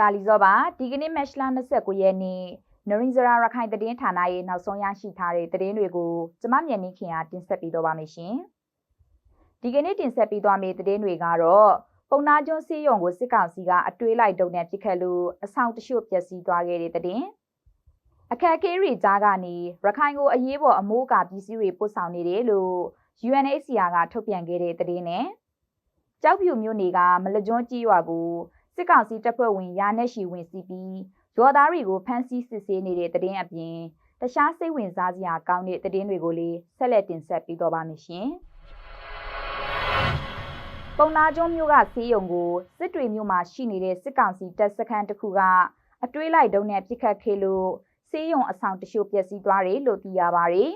တာလီဇောပါဒီကနေ့မက်ရှလာ29ရက်နေ့နရင်းဇရာရခိုင်သတင်းဌာနရဲ့နောက်ဆုံးရရှိထားတဲ့သတင်းတွေကိုကျမမြန်နေခင်အားတင်ဆက်ပေးတော့ပါမယ်ရှင်။ဒီကနေ့တင်ဆက်ပေးသွားမယ့်သတင်းတွေကတော့ပုံနာကျွန်းစီးရုံကိုစစ်ကောင်စီကအတွေးလိုက်တုံနဲ့ပြစ်ခတ်လို့အဆောင်တရှို့ပျက်စီးသွားခဲ့တဲ့သတင်း။အခက်အခဲတွေကြားကနေရခိုင်ကိုအရေးပေါ်အမိုးအကာပစ္စည်းတွေပို့ဆောင်နေတယ်လို့ UNHCR ကထုတ်ပြန်ခဲ့တဲ့သတင်းနဲ့ကြောက်ဖြူမြို့နယ်ကမလကျွန်းကြီးရွာကို စစ်ကောင်စီတပ်ဖွဲ့ဝင်ရာနဲ့ရှိဝင်စီးပြီးရောသားတွေကိုဖမ်းဆီးစစ်ဆေးနေတဲ့တည်င်းအပြင်တခြားစိတ်ဝင်စားစရာကောင်းတဲ့တည်င်းတွေကိုလည်းဆက်လက်တင်ဆက်ပေးတော့ပါမယ်ရှင်။ပုံနာကျွန်းမြို့ကစီးရုံကိုစစ်တွေမြို့မှာရှိနေတဲ့စစ်ကောင်စီတပ်စခန်းတစ်ခုကအတွေးလိုက်တုံးနဲ့ပြစ်ခတ်ခဲ့လို့စီးရုံအဆောင်တချို့ပျက်စီးသွားတယ်လို့သိရပါတယ်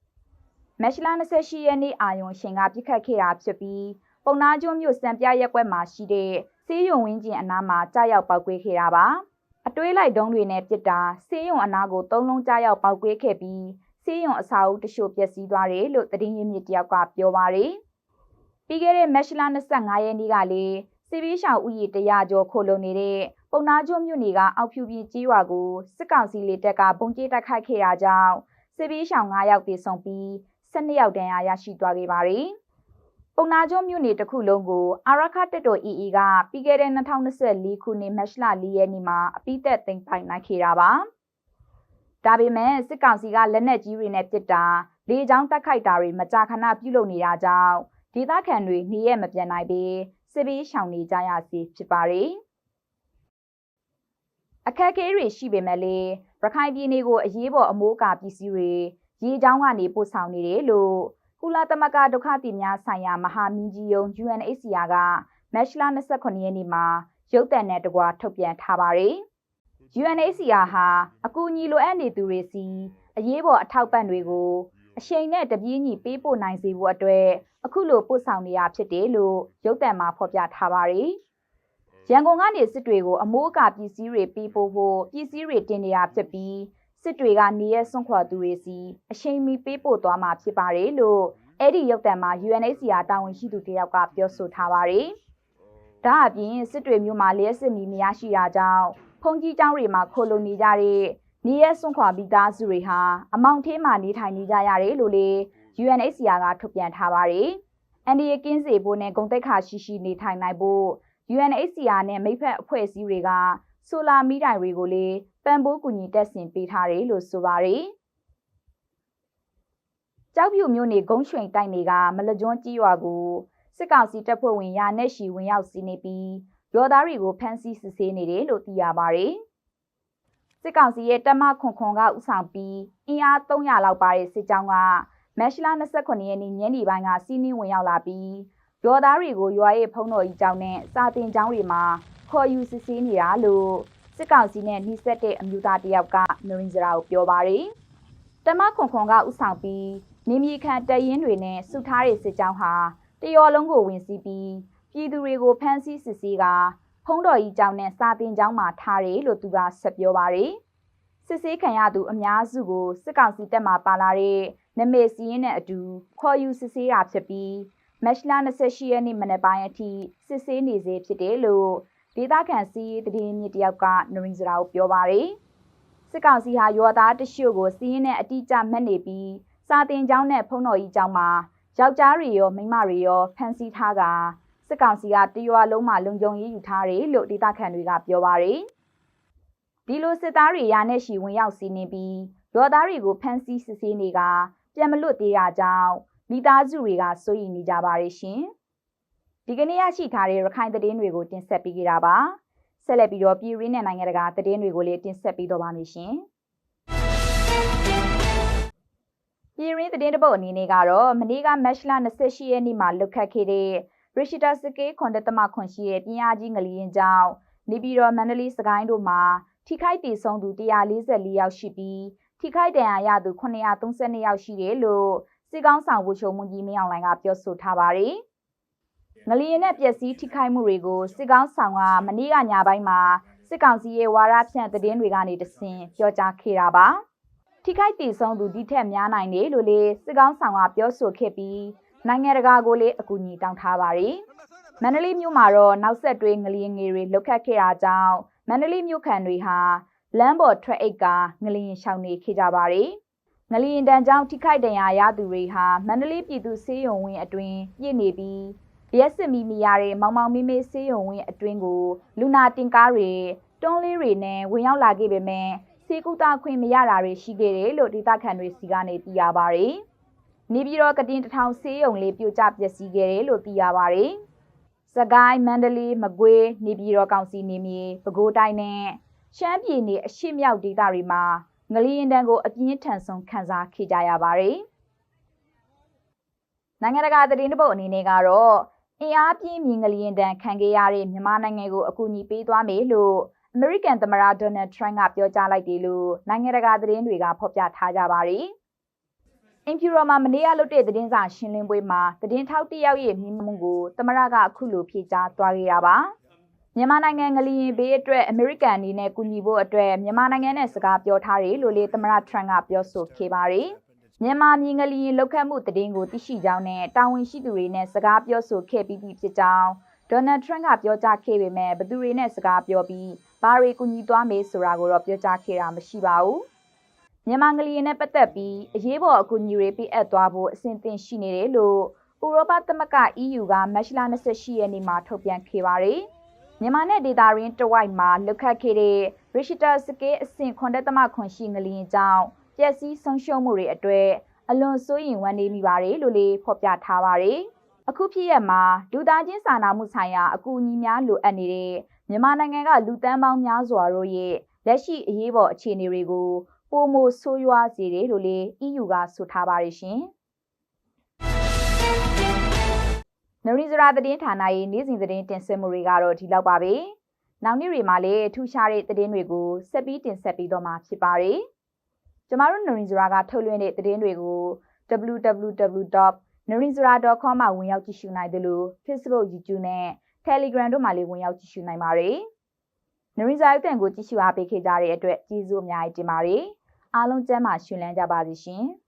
။မက်ရှလာ28ရက်နေ့အာယုံရှင်ကပြစ်ခတ်ခဲ့တာဖြစ်ပြီးပုံနာကျွန်းမြို့စံပြရက်ကွက်မှာရှိတဲ့ စေးရုံဝင်းကျင်အနားမှာကြားရောက်ပောက်ကွေးခဲ့တာပါအတွေးလိုက်တုံးတွေနဲ့ပြစ်တာစေးရုံအနားကိုသုံးလုံးကြားရောက်ပောက်ကွေးခဲ့ပြီးစေးရုံအစာအုပ်တချို့ပျက်စီးသွားတယ်လို့သတင်းရင်းမြစ်တယောက်ကပြောပါတယ်ပြီးခဲ့တဲ့မက်ရှလာ25ရက်နေ့ကလေစီပီးရှောင်ဥယျာဉ်တရာကျော်ခိုလုံနေတဲ့ပုံနာကျွန်းမြို့နယ်ကအောက်ဖြူပြည်ကြီးရွာကိုစစ်ကောင်စီလေတပ်ကပုံကျဲတိုက်ခိုက်ခဲ့တာကြောင့်စီပီးရှောင်9ယောက်ပြေဆုံးပြီး12ယောက်ဒဏ်ရာရရှိသွားခဲ့ပါတယ်။ ပုံနာကျွန်းမြို့နယ်တစ်ခုလုံးကိုအာရခတက်တော် EE ကပြီးခဲ့တဲ့2024ခုနှစ်မတ်လ4ရက်နေ့မှာအပိသက်သိမ်းပိုင်နိုင်ခဲ့တာပါ။ဒါပေမဲ့စစ်ကောင်စီကလက်နက်ကြီးတွေနဲ့ပစ်တာလေကြောင်းတက်ခိုက်တာတွေမကြာခဏပြုလုပ်နေတာကြောင့်ဒေသခံတွေနေရမပြန်နိုင်ပြီးစစ်ဘေးရှောင်နေကြရစီဖြစ်ပါတယ်။အခက်အခဲတွေရှိပေမဲ့လည်းရခိုင်ပြည်နယ်ကိုအရေးပေါ်အမိုးအကာပစ္စည်းတွေရေချောင်းကနေပို့ဆောင်နေတယ်လို့ ကုလသမဂ္ဂဒုက္ခသည်များဆိုင်ရာမဟာမင်းကြီးယုံ UNHCR ကမတ်လ29ရက်နေ့မှာရုပ်သံနဲ့တကွာထုတ်ပြန်ထားပါတယ်။ UNHCR ဟာအကူအညီလိုအပ်နေသူတွေစီအရေးပေါ်အထောက်ပံ့တွေကိုအချိန်နဲ့တပြေးညီပေးပို့နိုင်စေဖို့အတွက်အခုလိုပို့ဆောင်နေရဖြစ်တယ်လို့ရုပ်သံမှာဖော်ပြထားပါတယ်။ရန်ကုန်ကနေစစ်တွေကိုအမိုးအကာပစ္စည်းတွေပေးပို့ဖို့ပစ္စည်းတွေတင်နေတာဖြစ်ပြီး စစ်တွေကနေရစွန့်ခွာသူတွေစီအချိန်မီပေးပို့သွားမှာဖြစ်ပါတယ်လို့အဲ့ဒီရုပ်သံမှာ UNHCR တာဝန်ရှိသူတယောက်ကပြောဆိုထားပါတယ်။ဒါအပြင်စစ်တွေမျိုးမှာလျှက်စစ်မီမရရှိတာကြောင့်ဖုန်ကြီးကျောင်းတွေမှာခိုလုံနေကြတဲ့နေရစွန့်ခွာပြီးသားစုတွေဟာအမောင်ထင်းမှာနေထိုင်နေကြရတယ်လို့လေ UNHCR ကထုတ်ပြန်ထားပါတယ်။အန်ဒီရကင်းစေဖို့နဲ့ဂုံတိတ်ခါရှိရှိနေထိုင်နိုင်ဖို့ UNHCR နဲ့မိဖက်အဖွဲ့အစည်းတွေက ဆိုလာမီးတိုင်တွေကိုလည်းပံ့ပိုးကူညီတက်ဆင်ပေးထားတယ်လို့ဆိုပါတယ်။ကြောက်ဖြူမြို့နယ်ဂုံးရွှင်တိုက်နယ်ကမလကျွန်းကြီးရွာကိုစစ်ကောင်စီတပ်ဖွဲ့ဝင်ရာနဲ့ရှိဝင်ရောက်စီးနေပြီးရောသားတွေကိုဖမ်းဆီးစစ်ဆေးနေတယ်လို့သိရပါတယ်။စစ်ကောင်စီရဲ့တပ်မခွန်ခွန်ကဥဆောင်ပြီးအင်အား300လောက်ပါတဲ့စစ်ကြောင်းကမက်ရှလာ29ရက်နေ့ညနေပိုင်းကစီးနင်းဝင်ရောက်လာပြီးရောသားတွေကိုရွာရဲ့ဖုံးတော်ကြီးကျောင်းနဲ့စာတင်ကျောင်းတွေမှာ ခေါ်ယူစစ်ဆေးနေတာလို့စစ်ကောင်စီနဲ့နှိစက်တဲ့အမျိုးသားတယောက်ကနရင်းစရာကိုပြောပါတယ်။တမခွန်ခွန်ကဥဆောင်ပြီးနေမြေခံတရင်တွေနဲ့စုထားတဲ့စစ်ကြောင်းဟာတရော်လုံးကိုဝင်စီးပြီးပြည်သူတွေကိုဖမ်းဆီးစစ်ဆေးကဖုံးတော်ကြီးကျောင်းနဲ့စာတင်ကျောင်းမှာထားတယ်လို့သူကဆက်ပြောပါတယ်။စစ်ဆေးခံရသူအများစုကိုစစ်ကောင်စီတပ်မှပါလာတဲ့နမေစီးရင်နဲ့အတူခေါ်ယူစစ်ဆေးတာဖြစ်ပြီးမက်ရှလာ28ရက်နေ့မနက်ပိုင်းအထိစစ်ဆေးနေစေဖြစ်တယ်လို့ ဒေသခံစီးရေးတည်င်းမြစ်တယောက်ကနရင်းစရာကိုပြောပါရယ်စစ်ကောင်စီဟာရောသားတရှို့ကိုစီးရင်နဲ့အတိအကျမှတ်နေပြီးစာတင်ကျောင်းနဲ့ဖုံးတော်ကြီးကျောင်းမှာယောက်ျားတွေရောမိန်းမတွေရောဖမ်းဆီးထားကစစ်ကောင်စီကတရွာလုံးမှာလုံခြုံရေးယူထားတယ်လို့ဒေသခံတွေကပြောပါရယ်ဒီလိုစစ်သားတွေရာနဲ့ရှိဝင်ရောက်စီးနေပြီးရောသားတွေကိုဖမ်းဆီးစစ်ဆေးနေကပြန်မလွတ်သေးတာကြောင့်မိသားစုတွေကစိုးရိမ်နေကြပါရရှင်။ ဒီကနေ့ရရှိထားတဲ့ရခိုင်သတင်းတွေကိုတင်ဆက်ပေးကြတာပါဆက်လက်ပြီးတော့ပြည်ရင်းနဲ့နိုင်ငံတကာသတင်းတွေကိုလည်းတင်ဆက်ပေးတော့ပါမယ်ရှင်ပြည်ရင်းသတင်းတပုတ်အနေနဲ့ကတော့မနေ့ကမက်ရှလာ28ရက်နေ့မှာလွတ်ခတ်ခဲ့တဲ့ရရှိတာစကေးခွန်တသမခွန်ရှိရဲ့ပြင်အားကြီးငလျင်ကြောင့်နေပြည်တော်မန္တလေးစကိုင်းတို့မှာထိခိုက်တည်ဆုံးသူ144ယောက်ရှိပြီးထိခိုက်ဒဏ်ရာရသူ932ယောက်ရှိတယ်လို့စစ်ကောင်းဆောင်ဝှချုံမွန်ကြီးမင်းအောင်လှိုင်ကပြောဆိုထားပါတယ်။ ငလျင်နဲ့ပျက်စီးထိခိုက်မှုတွေကိုစစ်ကောင်းဆောင်ကမနေ့ကညပိုင်းမှာစစ်ကောင်စီရဲ့ဝါရဖြန့်သတင်းတွေကနေတဆင်ပြောကြားခဲ့တာပါထိခိုက်တည်ဆုံးသူဒီထက်များနိုင်တယ်လို့လေစစ်ကောင်းဆောင်ကပြောဆိုခဲ့ပြီးနိုင်ငံတကာကိုလည်းအကူအညီတောင်းထားပါတယ်မန္တလေးမြို့မှာတော့နောက်ဆက်တွဲငလျင်ငယ်တွေလှုပ်ခတ်ခဲ့တာကြောင့်မန္တလေးမြို့ခံတွေဟာလမ်းပေါ်ထွက်အိတ်ကငလျင်ရှောင်နေခဲ့ကြပါတယ်။ငလျင်တန်ကြောင့်ထိခိုက်ဒဏ်ရာရသူတွေဟာမန္တလေးပြည်သူစေယုံဝင်းအတွင်းပြည့်နေပြီး ရက်စစ်မီမီရတဲ့မောင်မောင်မေးမေးစေယုံဝင်းအတွင်းကိုလူနာတင်ကားတွေတွန်းလေးတွေနဲ့ဝင်ရောက်လာခဲ့ပေမဲ့စေကူတာခွင့်မရတာတွေရှိခဲ့တယ်လို့ဒေသခံတွေစီကနေသိရပါတယ်။နေပြည်တော်ကတင်တထောင်စေယုံလေးပြိုကျပျက်စီးခဲ့တယ်လို့သိရပါတယ်။စကိုင်းမန္တလေးမကွေးနေပြည်တော်ကောင်စီနေမြေပဲခူးတိုင်းနဲ့ရှမ်းပြည်နယ်အရှေ့မြောက်ဒေသတွေမှာငလျင်တန်းကိုအပြင်းထန်ဆုံးခံစားခဲ့ကြရပါတယ်။နိုင်ငံတကာသတင်းတပုတ်အနေနဲ့ကတော့ အင်အားပြင်းမြင်ငလျင်တန်းခံခဲ့ရတဲ့မြန်မာနိုင်ငံကိုအကူအညီပေးသွားမယ်လို့အမေရိကန်သမ္မတဒေါ်နယ်ထရန့်ကပြောကြားလိုက်တယ်လို့နိုင်ငံတကာသတင်းတွေကဖော်ပြထားကြပါတယ်။အင်ဖြူရောမှာမနေ့ကလုပ်တဲ့သတင်းစာရှင်းလင်းပွဲမှာသတင်းထောက်တစ်ယောက်ရဲ့မြင်မှုကိုသမ္မတကအခုလိုဖြေကြားသွားခဲ့တာပါ။မြန်မာနိုင်ငံငလျင်ဘေးအတွက်အမေရိကန်အနေနဲ့ကူညီဖို့အတွက်မြန်မာနိုင်ငံနဲ့စကားပြောထားတယ်လို့လေသမ္မတထရန့်ကပြောဆိုခဲ့ပါတယ်။ မြန်မာမြေငလျင်လောက်ခတ်မှုတည်င်းကိုသိရှိကြောင်းနဲ့တာဝန်ရှိသူတွေနဲ့စကားပြောဆိုခဲ့ပြီးဖြစ်ကြောင်းဒေါ်နယ်ထရန့်ကပြောကြားခဲ့ပေမဲ့ဘသူတွေနဲ့စကားပြောပြီးဘာတွေကူညီသွားမေးဆိုတာကိုတော့ပြောကြားခဲ့တာမရှိပါဘူး။မြန်မာငလျင်နဲ့ပတ်သက်ပြီးအရေးပေါ်အကူအညီတွေပေးအပ်သွားဖို့အစဉ်သင့်ရှိနေတယ်လို့ဥရောပသမဂ္ဂ EU ကမတ်လ28ရက်နေ့မှာထုတ်ပြန်ခဲ့ပါတယ်။မြန်မာနဲ့ဒေတာရင်းတဝိုက်မှာလွတ်ခတ်ခဲ့တဲ့ Richter scale အဆင့်9.9ရှိငလျင်ကြောင့် ပျက်စီးဆုံးရှုံးမှုတွေအတွေ့အလွန်စိုးရိမ်ဝမ်းနည်းမိပါတယ်လို့လေဖော်ပြထားပါတယ်။အခုဖြစ်ရမှာလူသားချင်းစာနာမှုဆိုင်ရာအကူအညီများလိုအပ်နေတဲ့မြန်မာနိုင်ငံကလူတန်းပေါင်းများစွာတို့ရဲ့လက်ရှိအရေးပေါ်အခြေအနေတွေကိုပိုမိုဆိုးရွားစေတယ်လို့လေ EU ကဆိုထားပါတယ်ရှင်။နရီဇရာသတင်းဌာနရဲ့နေ့စဉ်သတင်းတင်ဆက်မှုတွေကတော့ဒီလောက်ပါပဲ။နောက်နေ့တွေမှာလည်းထူးခြားတဲ့သတင်းတွေကိုဆက်ပြီးတင်ဆက်ပေးတော့မှာဖြစ်ပါတယ်။ ကျမတို့နရီဇရာကထုတ်လွှင့်တဲ့သတင်းတွေကို www.narinzara.com မှာဝင်ရောက်ကြည့်ရှုနိုင်တယ်လို့ Facebook, YouTube နဲ့ Telegram တို့မှာလည်းဝင်ရောက်ကြည့်ရှုနိုင်ပါတယ်။နရင်းစာရုပ်တံကိုကြည့်ရှုအားပေးခဲ့ကြတဲ့အတွက်ကျေးဇူးအများကြီးတင်ပါတယ်။အားလုံးကျမ်းမာရှင်လန်းကြပါစေရှင်။